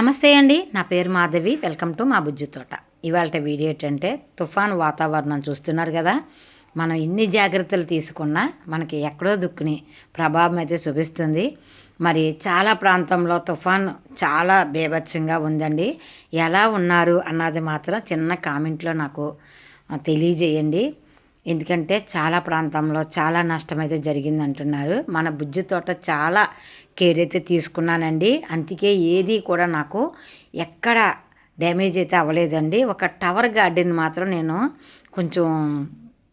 నమస్తే అండి. నా పేరు మాధవి. వెల్కమ్ టు మా బుజ్జి తోట. ఇవాళ వీడియో ఏంటంటే తుఫాన్ వాతావరణం చూస్తున్నారు కదా. మనం ఎన్ని జాగ్రత్తలు తీసుకున్నా మనకి ఎక్కడో దుక్కుని ప్రభావం అయితే చూపిస్తుంది. మరి చాలా ప్రాంతంలో తుఫాన్ చాలా బేభత్సంగా ఉందండి. ఎలా ఉన్నారు అన్నది మాత్రం చిన్న కామెంట్లో నాకు తెలియజేయండి. ఎందుకంటే చాలా ప్రాంతంలో చాలా నష్టం అయితే జరిగింది అంటున్నారు మన బుజ్జి తోట చాలా కేర్ అయితే తీసుకున్నానండి. అందుకే ఏది కూడా నాకు ఎక్కడ డ్యామేజ్ అయితే అవ్వలేదండి. ఒక టవర్ గార్డెన్ మాత్రం నేను కొంచెం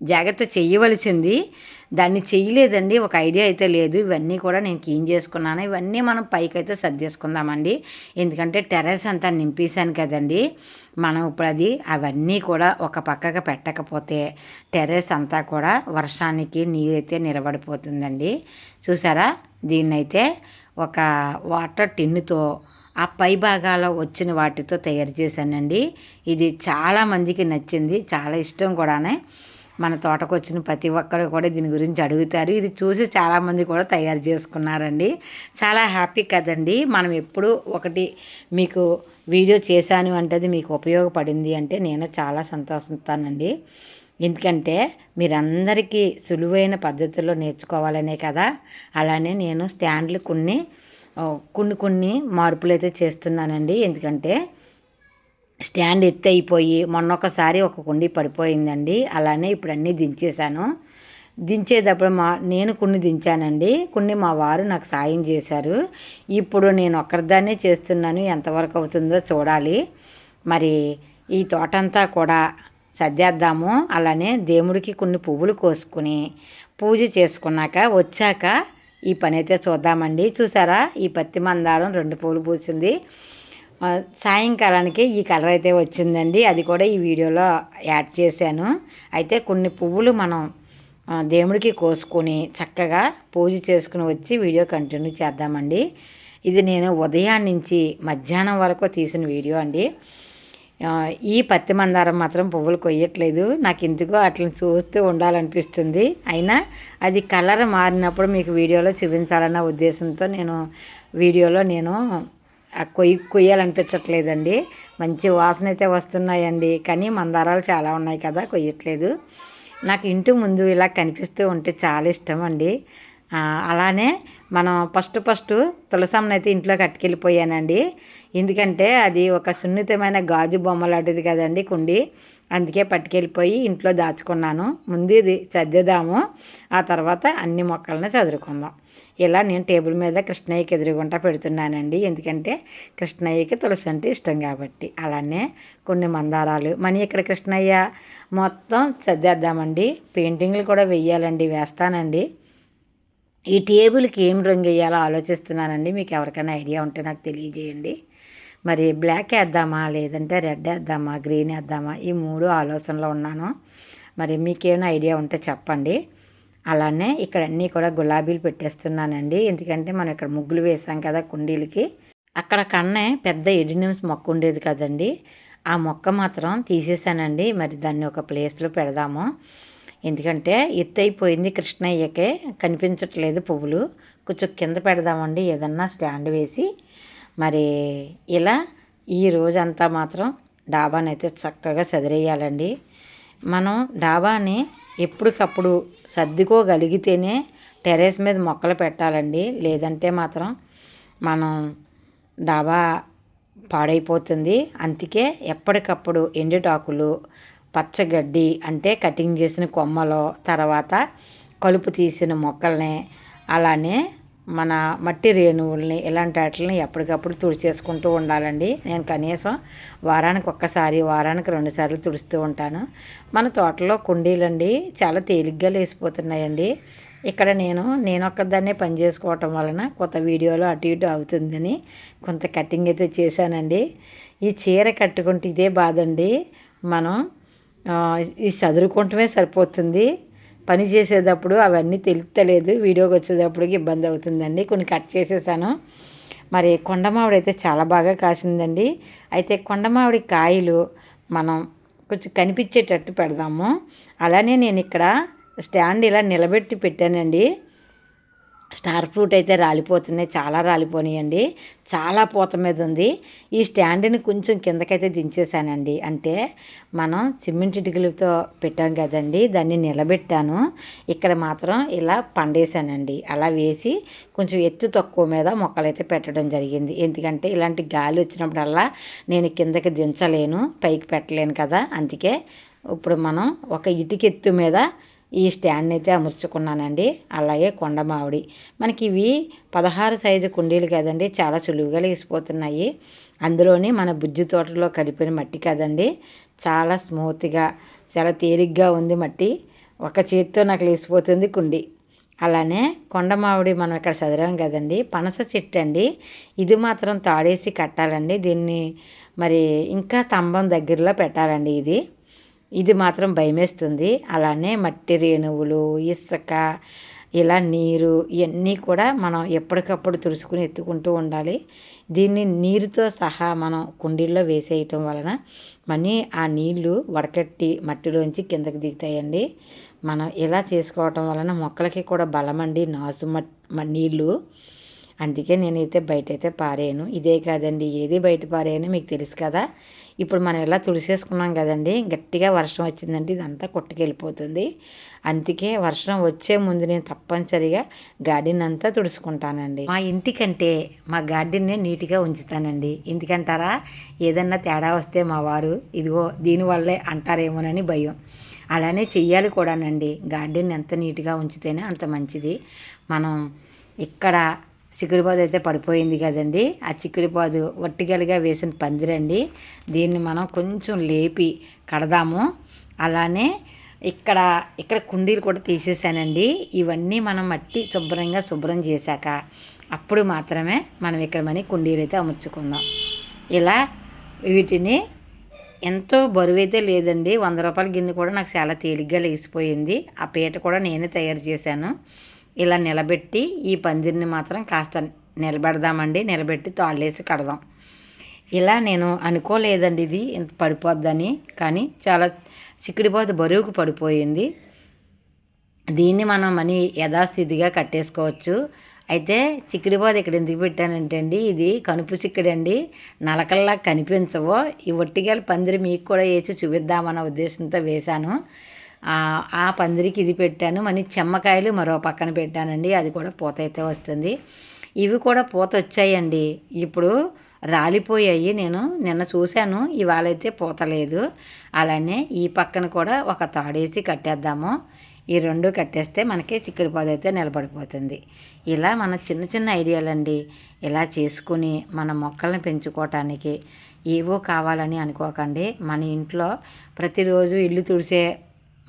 జాగ్రత్త చేయవలసింది. దాన్ని చేయలేదండి ఒక ఐడియా అయితే లేదు. ఇవన్నీ కూడా నేను క్లీన్ చేసుకున్నాను. ఇవన్నీ మనం పైకి అయితే సర్దేసుకుందామండి ఎందుకంటే టెర్రస్ అంతా నింపేశాను కదండి. మనం ఇప్పుడు అది అవన్నీ కూడా ఒక పక్కకు పెట్టకపోతే టెర్రస్ అంతా కూడా వర్షానికి నీరైతే నిలబడిపోతుందండి. చూసారా? దీన్నైతే ఒక వాటర్ టిన్నుతో ఆ పై భాగాలో వచ్చిన వాటితో తయారు చేశానండి. ఇది చాలామందికి నచ్చింది చాలా ఇష్టం కూడానే. మన తోటకు వచ్చిన ప్రతి ఒక్కరు కూడా దీని గురించి అడుగుతారు. ఇది చూసి చాలామంది కూడా తయారు చేసుకున్నారండి. చాలా హ్యాపీ కదండి. మనం ఎప్పుడు ఒకటి మీకు వీడియో చేశాను అంటే అది మీకు ఉపయోగపడింది అంటే నేను చాలా సంతోషిస్తానండి. ఎందుకంటే మీరందరికీ సులువైన పద్ధతిలో నేర్చుకోవాలనే కదా. అలానే నేను స్టాండ్లు కొన్ని కొన్ని కొన్ని మార్పులు అయితే చేస్తున్నానండి. ఎందుకంటే స్టాండ్ ఎత్తి అయిపోయి మొన్నొకసారి ఒక కుండి పడిపోయిందండి. అలానే ఇప్పుడు అన్నీ దించేశాను. దించేటప్పుడు మా నేను కొన్ని దించానండి. కొన్ని మా వారు నాకు సాయం చేశారు. ఇప్పుడు నేను ఒక్కరిదాన్నే చేస్తున్నాను. ఎంతవరకు అవుతుందో చూడాలి. మరి ఈ తోటంతా కూడా సర్దేద్దాము. అలానే దేవుడికి కొన్ని పువ్వులు కోసుకుని పూజ చేసుకున్నాక వచ్చాక ఈ పని అయితే చూద్దామండి. చూసారా? ఈ పత్తి మందారం రెండు పూలు పూసింది. సాయంకాలానికి ఈ కలర్ అయితే వచ్చిందండి. అది కూడా ఈ వీడియోలో యాడ్ చేశాను. అయితే కొన్ని పువ్వులు మనం దేవుడికి కోసుకొని చక్కగా పూజ చేసుకుని వచ్చి వీడియో కంటిన్యూ చేద్దామండి. ఇది నేను ఉదయం నుంచి మధ్యాహ్నం వరకు తీసిన వీడియో అండి. ఈ పత్తి మందారం మాత్రం పువ్వులు కొయ్యట్లేదు. నాకు ఎందుకో అట్లా చూస్తూ ఉండాలనిపిస్తుంది. అయినా అది కలర్ మారినప్పుడు మీకు వీడియోలో చూపించాలన్న ఉద్దేశంతో నేను వీడియోలో నేను కొయ్యి కొయ్యాలనిపించట్లేదండి. మంచి వాసన అయితే వస్తున్నాయండి. కానీ మందారాలు చాలా ఉన్నాయి కదా కొయ్యట్లేదు. నాకు ఇంటి ముందు ఇలా కనిపిస్తూ ఉంటే చాలా ఇష్టం అండి. అలానే మనం ఫస్ట్ ఫస్ట్ తులసమ్మని అయితే ఇంట్లో కట్టుకెళ్ళిపోయానండి. ఎందుకంటే అది ఒక సున్నితమైన గాజు బొమ్మ లాంటిది కదండి కుండి. అందుకే పట్టుకెళ్ళిపోయి ఇంట్లో దాచుకున్నాను. ముందు ఇది సర్దేదాము ఆ తర్వాత అన్ని మొక్కలను చదువుకుందాం ఇలా నేను టేబుల్ మీద కృష్ణయ్యకి ఎదురుగుంటా పెడుతున్నానండి. ఎందుకంటే కృష్ణయ్యకి తులసి అంటే ఇష్టం కాబట్టి. అలానే కొన్ని మందారాలు. మన ఇక్కడ కృష్ణయ్య మొత్తం చదివేద్దామండి పెయింటింగ్లు కూడా వెయ్యాలండి. వేస్తానండి. ఈ టేబుల్కి ఏం రంగు వేయాలో ఆలోచిస్తున్నానండి. మీకు ఎవరికైనా ఐడియా ఉంటే నాకు తెలియజేయండి. మరి బ్లాక్ వేద్దామా లేదంటే రెడ్ వేద్దామా గ్రీన్ వేద్దామా? ఈ మూడు ఆలోచనలో ఉన్నాను. మరి మీకేమైనా ఐడియా ఉంటే చెప్పండి. అలానే ఇక్కడ అన్నీ కూడా గులాబీలు పెట్టేస్తున్నానండి. ఎందుకంటే మనం ఇక్కడ ముగ్గులు వేసాం కదా కుండీలకి. అక్కడ కన్నే పెద్ద ఎడినిమ్స్ మొక్క ఉండేది కదండి. ఆ మొక్క మాత్రం తీసేసానండి. మరి దాన్ని ఒక ప్లేస్లో పెడదాము. ఎందుకంటే ఎత్తు అయిపోయింది కృష్ణయ్యకే కనిపించట్లేదు పువ్వులు. కొంచెం కింద పెడదామండి ఏదన్నా స్టాండ్ వేసి. మరి ఇలా ఈ రోజంతా మాత్రం డాబాని అయితే చక్కగా చదిరేయాలండి. మనం డాబాని ఎప్పటికప్పుడు సర్దుకోగలిగితేనే టెర్రస్ మీద మొక్కలు పెట్టాలండి. లేదంటే మాత్రం మనం డాబా పాడైపోతుంది. అందుకే ఎప్పటికప్పుడు ఎండుటాకులు పచ్చగడ్డి అంటే కటింగ్ చేసిన కొమ్మలు తర్వాత కలుపు తీసిన మొక్కల్ని అలానే మన మట్టి రేణువుల్ని ఇలాంటి వాటిని ఎప్పటికప్పుడు తుడిచేసుకుంటూ ఉండాలండి. నేను కనీసం వారానికి ఒక్కసారి వారానికి రెండు సార్లు తుడుస్తూ ఉంటాను. మన తోటలో కుండీలండి చాలా తేలిగ్గా లేసిపోతున్నాయండి. ఇక్కడ నేను నేను ఒక్కదాన్నే పని చేసుకోవటం వలన కొత్త వీడియోలో అటు ఇటు అవుతుందని కొంత కటింగ్ అయితే చేశానండి. ఈ చీర కట్టుకుంటే ఇదే బాధ అండి మనం ఈ చదువుకుంటమే సరిపోతుంది. పని చేసేటప్పుడు అవన్నీ తెలుస్తలేదు వీడియోకి వచ్చేటప్పటికి ఇబ్బంది అవుతుందండి. కొన్ని కట్ చేసేసాను. మరి కొండమావిడి అయితే చాలా బాగా కాసిందండి. అయితే కొండమావిడి కాయలు మనం కొంచెం కనిపించేటట్టు పెడదాము. అలానే నేను ఇక్కడ స్టాండ్ ఇలా నిలబెట్టి పెట్టానండి. స్టార్ ఫ్రూట్ అయితే రాలిపోతున్నాయి చాలా రాలిపోయినాయండి చాలా పూత మీద ఉంది ఈ స్టాండ్ని కొంచెం కిందకైతే దించేసానండి అంటే మనం సిమెంట్ ఇటుకలతో పెట్టాం కదండి దాన్ని నిలబెట్టాను. ఇక్కడ మాత్రం ఇలా పండేశానండి. అలా వేసి కొంచెం ఎత్తు తక్కువ మీద మొక్కలైతే పెట్టడం జరిగింది. ఎందుకంటే ఇలాంటి గాలి వచ్చినప్పుడల్లా నేను కిందకి దించలేను పైకి పెట్టలేను కదా. అందుకే ఇప్పుడు మనం ఒక ఇటుకెత్తు మీద ఈ స్టాండ్ అయితే అమర్చుకున్నానండి. అలాగే కొండ మామిడి మనకి ఇవి పదహారు సైజు కుండీలు కదండి. చాలా సులువుగా లేసిపోతున్నాయి. అందులోని మన బుజ్జి తోటలో కలిపిన మట్టి కదండి. చాలా స్మూత్గా చాలా తేలిగ్గా ఉంది మట్టి. ఒక చేతితో నాకు లేసిపోతుంది కుండి. అలానే కొండ మామిడి మనం ఇక్కడ చదివాం కదండి. పనస చెట్టు అండి. ఇది మాత్రం తాడేసి కట్టాలండి. దీన్ని మరి ఇంకా స్తంభం దగ్గరలో పెట్టాలండి ఇది. ఇది మాత్రం భయమేస్తుంది. అలానే మట్టి రేణువులు ఇసుక ఇలా నీరు ఇవన్నీ కూడా మనం ఎప్పటికప్పుడు తుడుచుకుని ఎత్తుకుంటూ ఉండాలి. దీన్ని నీరుతో సహా మనం కుండీల్లో వేసేయటం వలన మనీ ఆ నీళ్ళు వడకట్టి మట్టిలోంచి కిందకి దిగుతాయండి. మనం ఇలా చేసుకోవటం వలన మొక్కలకి కూడా బలమండి నాసు మట్ నీళ్ళు అందుకే నేనైతే బయటైతే అయితే పారేయను. ఇదే కాదండి ఏది బయట పారేయను మీకు తెలుసు కదా. ఇప్పుడు మనం ఎలా తుడిసేసుకున్నాం కదండి గట్టిగా వర్షం వచ్చిందండి ఇదంతా కొట్టుకెళ్ళిపోతుంది. అందుకే వర్షం వచ్చే ముందు నేను తప్పనిసరిగా గార్డెన్ అంతా తుడుచుకుంటానండి. మా ఇంటికంటే మా గార్డెన్ని నీట్గా ఉంచుతానండి. ఎందుకంటారా? ఏదన్నా తేడా వస్తే మా వారు ఇదిగో దీనివల్లే అంటారేమోనని భయం. అలానే చెయ్యాలి కూడానండి. గార్డెన్ ఎంత నీట్గా ఉంచితేనే అంత మంచిది. మనం ఇక్కడ చిక్కుడుపాదు అయితే పడిపోయింది కదండి. ఆ చిక్కుడుపాదు వట్టికలుగా వేసిన పందిరండి. దీన్ని మనం కొంచెం లేపి కడదాము. అలానే ఇక్కడ ఇక్కడ కుండీలు కూడా తీసేసానండి. ఇవన్నీ మనం మట్టి శుభ్రంగా శుభ్రం చేశాక అప్పుడు మాత్రమే మనం ఇక్కడ మనీ కుండీలు అయితే అమర్చుకుందాం. ఇలా వీటిని ఎంతో బరువు అయితే లేదండి. వంద రూపాయల గిన్నె కూడా నాకు చాలా తేలిగ్గా లేచిపోయింది. ఆ పీట కూడా నేనే తయారు చేశాను. ఇలా నిలబెట్టి ఈ పందిరిని మాత్రం కాస్త నిలబెడదామండి. నిలబెట్టి తాళ్ళేసి కడదాం. ఇలా నేను అనుకోలేదండి ఇది ఇంత పడిపోద్దని. కానీ చాలా చిక్కుడిపోతే బరువుకు పడిపోయింది. దీన్ని మనం మనీ యథాస్థితిగా కట్టేసుకోవచ్చు. అయితే చిక్కుడిపోతే ఇక్కడ ఎందుకు పెట్టానంటే అండి ఇది కనుపు చిక్కుడండి. నలకల్లా కనిపించవో. ఈ ఒట్టిగాల పందిరి మీకు కూడా వేసి చూపిద్దామన్న ఉద్దేశంతో వేశాను. ఆ పందిరికి ఇది పెట్టాను. మనీ చెమ్మకాయలు మరో పక్కన పెట్టానండి. అది కూడా పూత అయితే వస్తుంది. ఇవి కూడా పూత వచ్చాయండి. ఇప్పుడు రాలిపోయాయి. నేను నిన్న చూశాను. ఇవాళైతే పూత లేదు. అలానే ఈ పక్కన కూడా ఒక తాడేసి కట్టేద్దాము. ఈ రెండు కట్టేస్తే మనకి చిక్కుడు పొద అయితే నిలబడిపోతుంది. ఇలా మన చిన్న చిన్న ఐడియాలండి. ఇలా చేసుకుని మన మొక్కలను పెంచుకోవటానికి ఏవో కావాలని అనుకోకండి. మన ఇంట్లో ప్రతిరోజు ఇల్లు తుడిసే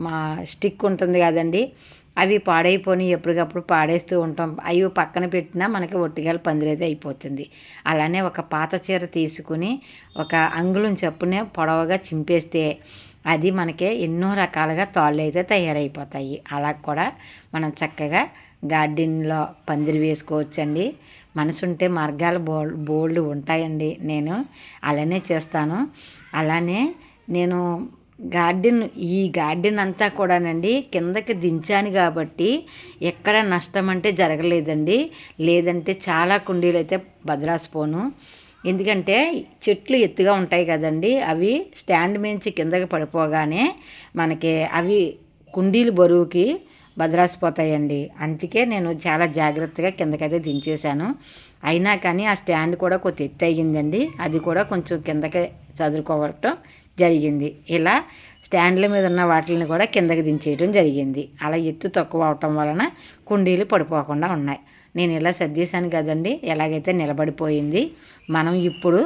మా స్టిక్ ఉంటుంది కదండి అవి పాడైపోయి ఎప్పటికప్పుడు పాడేస్తూ ఉంటాం. అవి పక్కన పెట్టినా మనకి ఒట్టిగాలు పందిరైతే అయిపోతుంది. అలానే ఒక పాత చీర తీసుకుని ఒక అంగుళం చెప్పునే పొడవగా చింపేస్తే అది మనకి ఎన్నో రకాలుగా తాళ్ళు అయితే తయారైపోతాయి. అలా కూడా మనం చక్కగా గార్డెన్లో పందిరి వేసుకోవచ్చండి. మనసుంటే మార్గాలు బోల్ బోల్డ్ ఉంటాయండి. నేను అలానే చేస్తాను. అలానే నేను గార్డెన్ ఈ గార్డెన్ అంతా కూడానండి కిందకి దించాను కాబట్టి ఎక్కడ నష్టం అంటే జరగలేదండి. లేదంటే చాలా కుండీలు అయితే భద్రాసిపోను ఎందుకంటే చెట్లు ఎత్తుగా ఉంటాయి కదండి. అవి స్టాండ్ మించి కిందకి పడిపోగానే మనకి అవి కుండీలు బరువుకి భద్రాసిపోతాయండి అందుకే నేను చాలా జాగ్రత్తగా కిందకైతే దించేశాను. అయినా కానీ ఆ స్టాండ్ కూడా కొద్ది ఎత్తు అయ్యిందండి. అది కూడా కొంచెం కిందకి చదువుకోవటం జరిగింది. ఇలా స్టాండ్ల మీద ఉన్న వాటిని కూడా కిందకి దించేయడం జరిగింది. అలా ఎత్తు తక్కువ అవటం వలన కుండీలు పడిపోకుండా ఉన్నాయి. నేను ఇలా సర్దేశాను కదండి ఎలాగైతే నిలబడిపోయింది. మనం ఇప్పుడు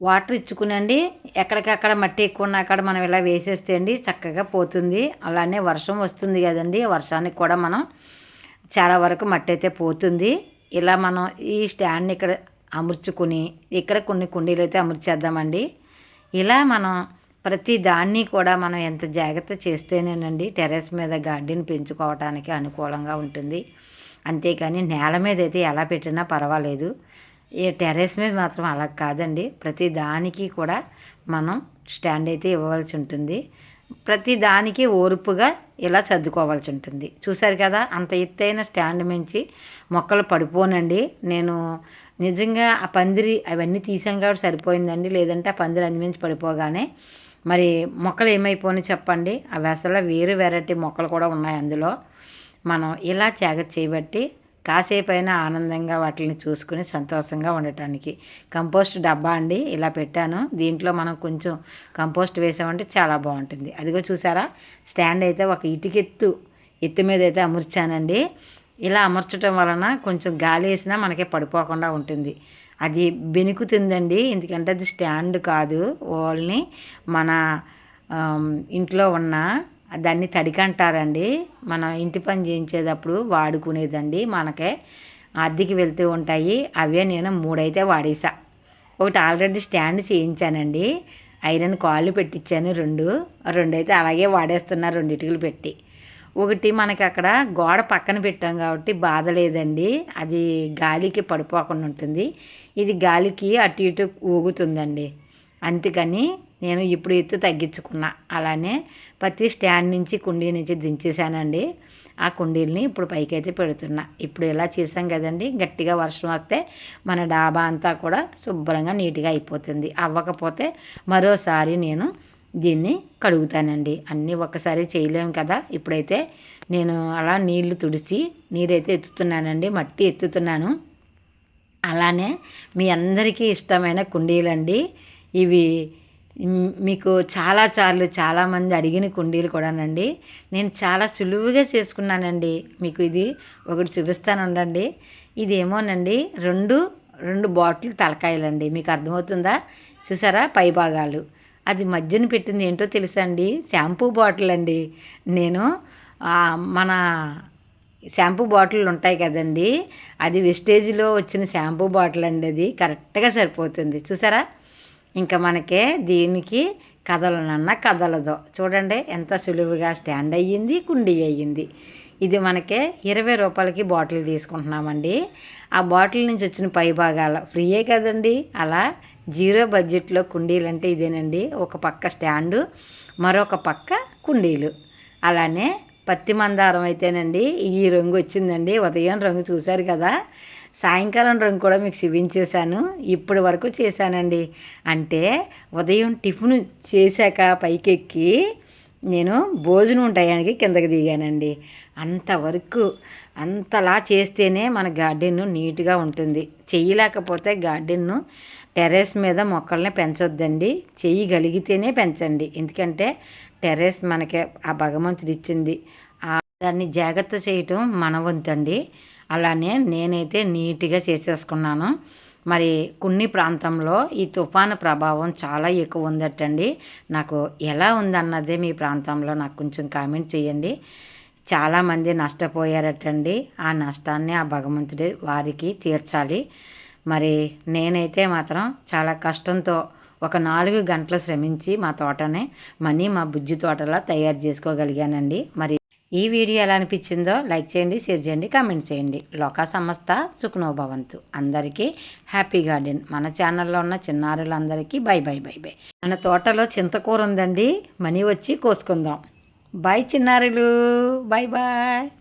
వాటర్ ఇచ్చుకునండి ఎక్కడికక్కడ మట్టి ఎక్కువ ఉన్న అక్కడ మనం ఇలా వేసేస్తే అండి చక్కగా పోతుంది. అలానే వర్షం వస్తుంది కదండి వర్షానికి కూడా మనం చాలా వరకు మట్టి అయితే పోతుంది. ఇలా మనం ఈ స్టాండ్ని ఇక్కడ అమర్చుకుని ఇక్కడ కొన్ని కుండీలు అయితే అమర్చేద్దామండి. ఇలా మనం ప్రతి దాన్ని కూడా మనం ఎంత జాగ్రత్త చేస్తేనేనండి టెర్రస్ మీద గార్డెన్ పెంచుకోవటానికి అనుకూలంగా ఉంటుంది. అంతేకాని నేల మీద అయితే ఎలా పెట్టినా పర్వాలేదు. ఈ టెర్రస్ మీద మాత్రం అలా కాదండి. ప్రతి దానికి కూడా మనం స్టాండ్ అయితే ఇవ్వవలసి ఉంటుంది. ప్రతి దానికి ఓర్పుగా ఇలా సర్దుకోవాల్సి ఉంటుంది. చూసారు కదా అంత ఎత్తైన స్టాండ్ మించి మొక్కలు పడిపోనండి. నేను నిజంగా ఆ పందిరి అవన్నీ తీసాం కాబట్టి సరిపోయిందండి. లేదంటే ఆ పందిరి అందిమించి పడిపోగానే మరి మొక్కలు ఏమైపోయినాయి చెప్పండి. ఆ వేసవిలో వేరు వెరైటీ మొక్కలు కూడా ఉన్నాయి అందులో. మనం ఇలా జాగ్రత్త చేయబట్టి కాసేపైనా ఆనందంగా వాటిని చూసుకుని సంతోషంగా ఉండటానికి. కంపోస్ట్ డబ్బా అండి ఇలా పెట్టాను. దీంట్లో మనం కొంచెం కంపోస్ట్ వేసామంటే చాలా బాగుంటుంది. అదిగో చూసారా? స్టాండ్ అయితే ఒక ఇటుకెత్తు ఎత్తు మీద అయితే అమర్చానండి. ఇలా అమర్చడం వలన కొంచెం గాలి వేసినా మనకి పడిపోకుండా ఉంటుంది. అది బెనుకుతుందండి. ఎందుకంటే అది స్టాండ్ కాదు. ఓల్ని మన ఇంట్లో ఉన్న దాన్ని తడికంటారండి. మనం ఇంటి పని చేయించేటప్పుడు వాడుకునేదండి. మనకే అద్దెకి వెళ్తూ ఉంటాయి. అవే నేను మూడైతే వాడేసా. ఒకటి ఆల్రెడీ స్టాండ్ చేయించానండి. ఐరన్ కాళ్ళు పెట్టించాను రెండు. రెండు అయితే అలాగే వాడేస్తున్నారు రెండు ఇటుకలు పెట్టి. ఒకటి మనకి అక్కడ గోడ పక్కన పెట్టాం కాబట్టి బాధ లేదండి. అది గాలికి పడిపోకుండా ఉంటుంది. ఇది గాలికి అటు ఇటు ఊగుతుందండి. అందుకని నేను ఇప్పుడు ఎత్తు తగ్గించుకున్నా. అలానే ప్రతి స్టాండ్ నుంచి కుండీ నుంచి దించేసానండి ఆ కుండీలని ఇప్పుడు పైకి అయితే పెడుతున్నా. ఇప్పుడు ఇలా చేసాం కదండి. గట్టిగా వర్షం వస్తే మన డాబా అంతా కూడా శుభ్రంగా నీట్గా అయిపోతుంది. అవ్వకపోతే మరోసారి నేను దీన్ని కడుగుతానండి. అన్నీ ఒక్కసారి చేయలేము కదా. ఇప్పుడైతే నేను అలా నీళ్ళు తుడిచి నీరైతే ఎత్తుతున్నానండి. మట్టి ఎత్తుతున్నాను. అలానే మీ అందరికీ ఇష్టమైన కుండీలండి. ఇవి మీకు చాలా చార్లు చాలామంది అడిగిన కుండీలు కూడానండి. నేను చాలా సులువుగా చేసుకున్నానండి. మీకు ఇది ఒకటి చూపిస్తాను ఉండండి. ఇదేమోనండి. రెండు రెండు బాటిల్ తలకాయలండి. మీకు అర్థమవుతుందా? చూసారా? పై భాగాలు. అది మధ్యన పెట్టింది ఏంటో తెలుసా అండి? షాంపూ బాటిల్ అండి. నేను మన షాంపూ బాటిల్ ఉంటాయి కదండి. అది వెస్టేజ్లో వచ్చిన షాంపూ బాటిల్ అండి అది. కరెక్ట్గా సరిపోతుంది. చూసారా? ఇంకా మనకే దీనికి కదలనన్నా కదలదు. చూడండి ఎంత సులువుగా స్టాండ్ అయ్యింది కుండీ అయ్యింది. ఇది మనకే ఇరవై రూపాయలకి బాటిల్ తీసుకుంటున్నామండి. ఆ బాటిల్ నుంచి వచ్చిన పై భాగాల ఫ్రీయే కదండి. అలా జీరో బడ్జెట్లో కుండీలు అంటే ఇదేనండి. ఒక పక్క స్టాండు మరొక పక్క కుండీలు. అలానే పత్తి మందారం అయితేనండి ఈ రంగు వచ్చిందండి. ఉదయం రంగు చూశారు కదా. సాయంకాలం రంగు కూడా మీకు చూపించేశాను. ఇప్పటి వరకు చేశానండి. అంటే ఉదయం టిఫిన్ చేశాక పైకెక్కి నేను భోజనం టయానికి కిందకి దిగానండి. అంతవరకు అంతలా చేస్తేనే మన గార్డెన్ నీట్గా ఉంటుంది. చేయలేకపోతే గార్డెన్ను టెర్రస్ మీద మొక్కల్ని పెంచొద్దండి. చెయ్యగలిగితేనే పెంచండి. ఎందుకంటే టెర్రస్ మనకి ఆ భగవంతుడు ఇచ్చింది. దాన్ని జాగ్రత్త చేయటం మన వంతండి. అలానే నేనైతే నీట్గా చేసేసుకున్నాను. మరి కొన్ని ప్రాంతంలో ఈ తుఫాను ప్రభావం చాలా ఎక్కువ ఉందటండి. నాకు ఎలా ఉందన్నదే మీ ప్రాంతంలో నాకు కొంచెం కామెంట్ చేయండి. చాలామంది నష్టపోయారటండి. ఆ నష్టాన్ని ఆ భగవంతుడి వారికి తీర్చాలి. మరి నేనైతే మాత్రం చాలా కష్టంతో ఒక నాలుగు గంటలు శ్రమించి మా తోటనే మనీ మా బుజ్జి తోటలా తయారు చేసుకోగలిగానండి. మరి ఈ వీడియో ఎలా అనిపించిందో లైక్ చేయండి షేర్ చేయండి కామెంట్ చేయండి. లోకా సంస్థ సుఖనోభవంతు. అందరికీ హ్యాపీ గార్డెన్. మన ఛానల్లో ఉన్న చిన్నారులందరికీ బై బై బై బై. మన తోటలో చింతకూర ఉందండి. మనీ వచ్చి కోసుకుందాం. బాయ్ చిన్నారులు. Bye bye